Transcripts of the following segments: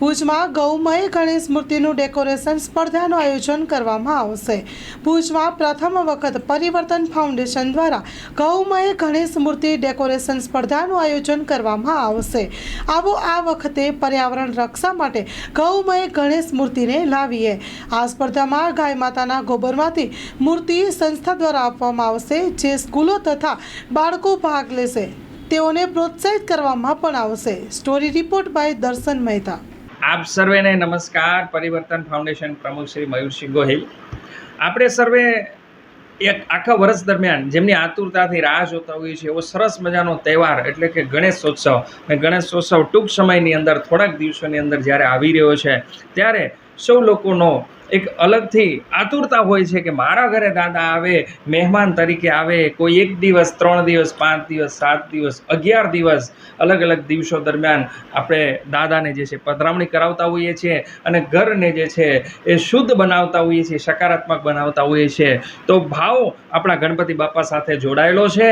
ભુજમાં ગૌમય ગણેશ મૂર્તિનું ડેકોરેશન સ્પર્ધાનું આયોજન કરવામાં આવશે. ભુજમાં પ્રથમ વખત પરિવર્તન ફાઉન્ડેશન દ્વારા ગૌમય ગણેશ મૂર્તિ ડેકોરેશન સ્પર્ધાનું આયોજન કરવામાં આવશે. આવો આ વખતે પર્યાવરણ રક્ષા માટે ગૌમય ગણેશ મૂર્તિને લાવીએ. આ સ્પર્ધામાં ગાય માતાના ગોબરમાંથી મૂર્તિ સંસ્થા દ્વારા આપવામાં આવશે, જે સ્કૂલો તથા બાળકો ભાગ લેશે. તેઓને પ્રોત્સાહિત કરવામાં પણ આવશે. સ્ટોરી રિપોર્ટ બાય દર્શન મહેતા. આપ સર્વેને નમસ્કાર. પરિવર્તન ફાઉન્ડેશન પ્રમુખ શ્રી મયુરસિંહ ગોહિલ. આપણે સર્વે એક આખા વર્ષ દરમિયાન જેમની આતુરતાથી રાહ જોતા હોઈએ છીએ, એવો સરસ મજાનો તહેવાર એટલે કે ગણેશોત્સવ. અને ગણેશોત્સવ ટૂંક સમયની અંદર, થોડાક દિવસોની અંદર જ્યારે આવી રહ્યો છે, ત્યારે સૌ લોકોનો એક અલગથી આતુરતા હોય છે કે મારા ઘરે દાદા આવે, મહેમાન તરીકે આવે, કોઈ એક દિવસ, ત્રણ દિવસ, પાંચ દિવસ, સાત દિવસ, અગિયાર દિવસ, અલગ અલગ દિવસો દરમિયાન આપણે દાદાને જે છે પધરામણી કરાવતા હોઈએ છીએ અને ઘરને જે છે એ શુદ્ધ બનાવતા હોઈએ છીએ, સકારાત્મક બનાવતા હોઈએ છીએ. તો ભાવ આપણા ગણપતિ બાપા સાથે જોડાયેલો છે.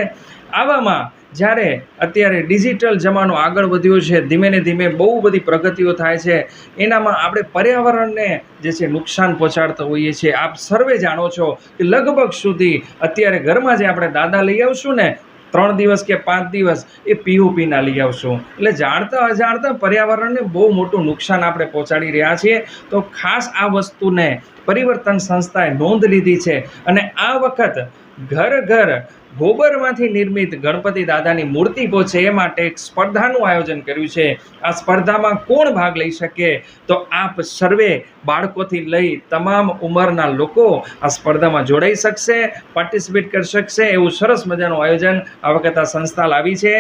આવામાં જ્યારે અત્યારે ડિજિટલ જમાનો આગળ વધ્યો છે, ધીમે ને ધીમે બહુ બધી પ્રગતિઓ થાય છે, એનામાં આપણે પર્યાવરણને જે છે નુકસાન પહોંચાડતા હોઈએ છીએ. આપ સર્વે જાણો છો કે લગભગ સુધી અત્યારે ઘરમાં જે આપણે દાદા લઈ આવશું ને, ત્રણ દિવસ કે પાંચ દિવસ, એ પીઓપીના લઈ આવશું. એટલે જાણતા અજાણતા પર્યાવરણને બહુ મોટું નુકસાન આપણે પહોંચાડી રહ્યા છીએ. તો ખાસ આ વસ્તુને પરિવર્તન સંસ્થાએ નોંધ લીધી છે. અને આ વખત ઘર ઘર ગોબરમાંથી નિર્મિત ગણપતિ દાદાની મૂર્તિ પહોંચે એ માટે એક સ્પર્ધાનું આયોજન કર્યું છે. આ સ્પર્ધામાં કોણ ભાગ લઈ શકે? તો આપ સર્વે બાળકોથી લઈ તમામ ઉંમરના લોકો આ સ્પર્ધામાં જોડાઈ શકશે, પાર્ટિસિપેટ કરી શકશે એવું સરસ મજાનું આયોજન આ વખત આ સંસ્થા લાવી છે.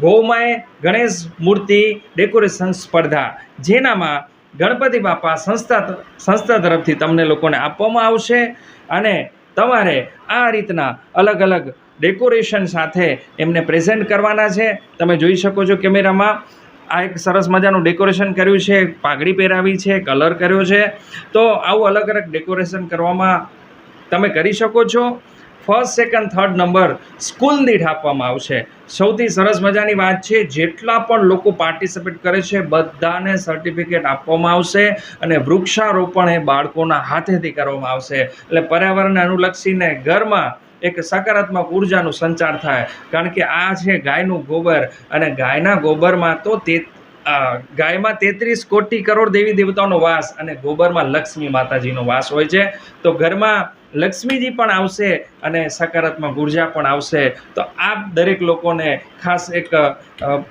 ગૌમાય ગણેશ મૂર્તિ ડેકોરેશન સ્પર્ધા, જેનામાં ગણપતિ બાપા સંસ્થા સંસ્થા તરફથી તમને લોકોને આપવામાં આવશે અને તમારે આ રીતના અલગ અલગ ડેકોરેશન સાથે એમને પ્રેઝન્ટ કરવાના છે. તમે જોઈ શકો છો કેમેરામાં આ એક સરસ મજાનું ડેકોરેશન કર્યું છે, પાઘડી પહેરાવી છે, કલર કર્યો છે. તો આવું અલગ અલગ ડેકોરેશન કરવામાં તમે કરી શકો છો. First second third number school દીઠ આપવામાં આવશે. સૌથી સરસ મજાની વાત છે, જેટલા પણ લોકો પાર્ટિસિપેટ કરે છે, બધાને સર્ટિફિકેટ આપવામાં આવશે અને વૃક્ષારોપણ એ બાળકોના હાથેથી કરવામાં આવશે. એટલે પર્યાવરણને અનુલક્ષીને ઘરમાં એક સકારાત્મક ઉર્જાનું સંચાર થાય. કારણ કે આ છે ગાયનું ગોબર અને ગાયના ગોબરમાં તો તે ગાયમાં તેત્રીસ કોટી કરોડ દેવી દેવતાઓનો વાસ અને ગોબરમાં લક્ષ્મી માતાજીનો વાસ હોય છે. તો ઘરમાં લક્ષ્મીજી પણ આવશે અને સકારાત્મક ઊર્જા પણ આવશે. તો આપ દરેક લોકોને ખાસ એક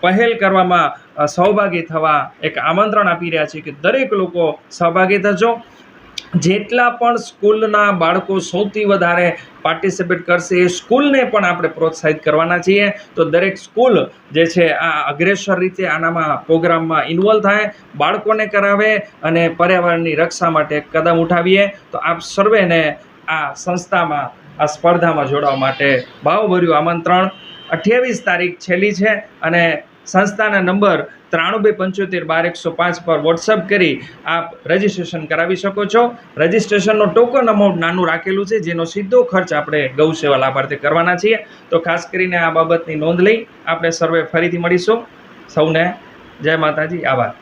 પહેલ કરવામાં સહભાગી થવા એક આમંત્રણ આપી રહ્યા છીએ કે દરેક લોકો સહભાગી થજો. જેટલા પણ સ્કૂલના બાળકો સૌથી વધારે પાર્ટિસિપેટ કરશે એ સ્કૂલને પણ આપણે પ્રોત્સાહિત કરવાના છીએ. તો દરેક સ્કૂલ જે છે, આ અગ્રેસર રીતે આનામાં પ્રોગ્રામમાં ઇન્વોલ્વ થાય, બાળકોને કરાવે અને પર્યાવરણની રક્ષા માટે કદમ ઉઠાવીએ. તો આપ સર્વેને આ સંસ્થામાં, આ સ્પર્ધામાં જોડાવા માટે ભાવભર્યું આમંત્રણ. અઠ્યાવીસ તારીખ છેલ્લી છે અને સંસ્થાના નંબર ત્રાણું બે પંચોતેર બાર એકસો પાંચ પર વોટ્સઅપ કરી આપ રજિસ્ટ્રેશન કરાવી શકો છો. રજિસ્ટ્રેશનનો ટોકન અમાઉન્ટ નાનું રાખેલું છે, જેનો સીધો ખર્ચ આપણે ગૌ સેવા લાભાર્થે કરવાના છીએ. તો ખાસ કરીને આ બાબતની નોંધ લઈ આપણે સર્વે ફરીથી મળીશું. સૌને જય માતાજી, આભાર.